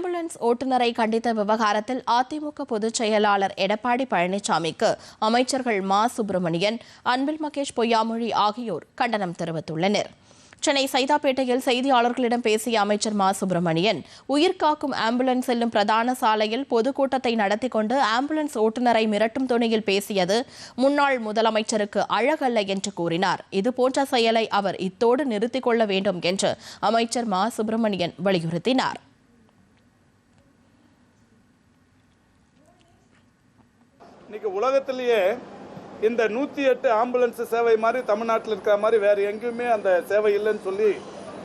Ambulance ஓட்டுநரை கண்டித்த விவகாரத்தில் அதிமுக பொதுச் செயலாளர் எடப்பாடி பழனிசாமிக்கு அமைச்சர்கள் மா. சுப்பிரமணியன் அன்பில் மகேஷ் பொய்யாமொழி ஆகியோர் கண்டனம் தெரிவித்துள்ளனர். சென்னை சைதாப்பேட்டையில் செய்தியாளர்களிடம் பேசிய அமைச்சர் மா. சுப்பிரமணியன் உயிர்காக்கும் ஆம்புலன்ஸ் செல்லும் பிரதான சாலையில் பொதுக்கூட்டத்தை நடத்தி கொண்டு ஆம்புலன்ஸ் ஓட்டுநரை மிரட்டும் துணியில் பேசியது முன்னாள் முதலமைச்சருக்கு அழகல்ல என்று கூறினார். இதுபோன்ற செயலை அவர் இத்தோடு நிறுத்திக் கொள்ள வேண்டும் என்று அமைச்சர் மா. சுப்பிரமணியன் வலியுறுத்தினார். இன்னைக்கு உலகத்திலேயே இந்த நூற்றி எட்டு ஆம்புலன்ஸ் சேவை மாதிரி தமிழ்நாட்டில் இருக்கிற மாதிரி வேறு எங்கேயுமே அந்த சேவை இல்லைன்னு சொல்லி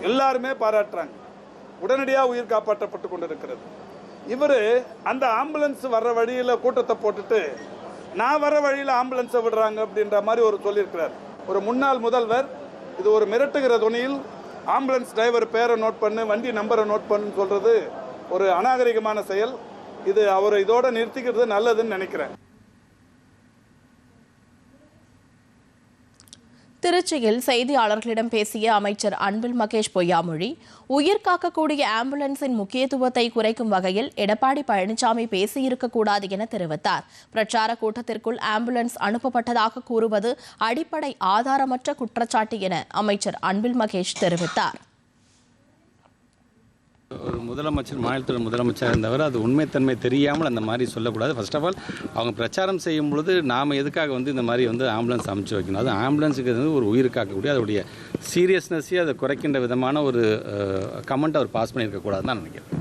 எல்லாருமே பாராட்டுறாங்க. உடனடியாக உயிர் காப்பாற்றப்பட்டு கொண்டிருக்கிறது. இவர் அந்த ஆம்புலன்ஸ் வர்ற வழியில் கூட்டத்தை போட்டுட்டு நான் வர வழியில் ஆம்புலன்ஸை விடுறாங்க அப்படின்ற மாதிரி ஒரு சொல்லியிருக்கிறார். ஒரு முன்னாள் முதல்வர் இது ஒரு மிரட்டுகிற துணியில் ஆம்புலன்ஸ் டிரைவர் பேரை நோட் பண்ணு வண்டி நம்பரை நோட் பண்ணுன்னு சொல்கிறது ஒரு அநாகரிகமான செயல். இது அவர் இதோட நிறுத்திக்கிறது நல்லதுன்னு நினைக்கிறேன். திருச்சியில் செய்தியாளர்களிடம் பேசிய அமைச்சர் அன்பில் மகேஷ் பொய்யாமொழி உயிர் காக்கக்கூடிய ஆம்புலன்ஸின் முக்கியத்துவத்தை குறைக்கும் வகையில் எடப்பாடி பழனிசாமி பேசியிருக்கக்கூடாது என தெரிவித்தார். பிரச்சார கூட்டத்திற்குள் ஆம்புலன்ஸ் அனுப்பப்பட்டதாக கூறுவது அடிப்படை ஆதாரமற்ற குற்றச்சாட்டு என அமைச்சர் அன்பில் மகேஷ் தெரிவித்தார். முதலமைச்சர் மாநிலத்தில் முதலமைச்சர் இருந்தவர் அது உண்மைத்தன்மை தெரியாமல் அந்த மாதிரி சொல்லக்கூடாது. ஃபர்ஸ்ட் ஆஃப் ஆல் அவங்க பிரச்சாரம் செய்யும் பொழுது நாம் எதுக்காக வந்து இந்த மாதிரி வந்து ஆம்புலன்ஸ் அமைச்சு வைக்கணும்? அது ஆம்புலன்ஸுக்கு வந்து ஒரு உயிர் காக்கக்கூடிய அதோடைய சீரியஸ்னஸையும் அதை குறைக்கின்ற விதமான ஒரு கமெண்ட் அவர் பாஸ் பண்ணியிருக்கக்கூடாதுன்னு நான் நினைக்கிறேன்.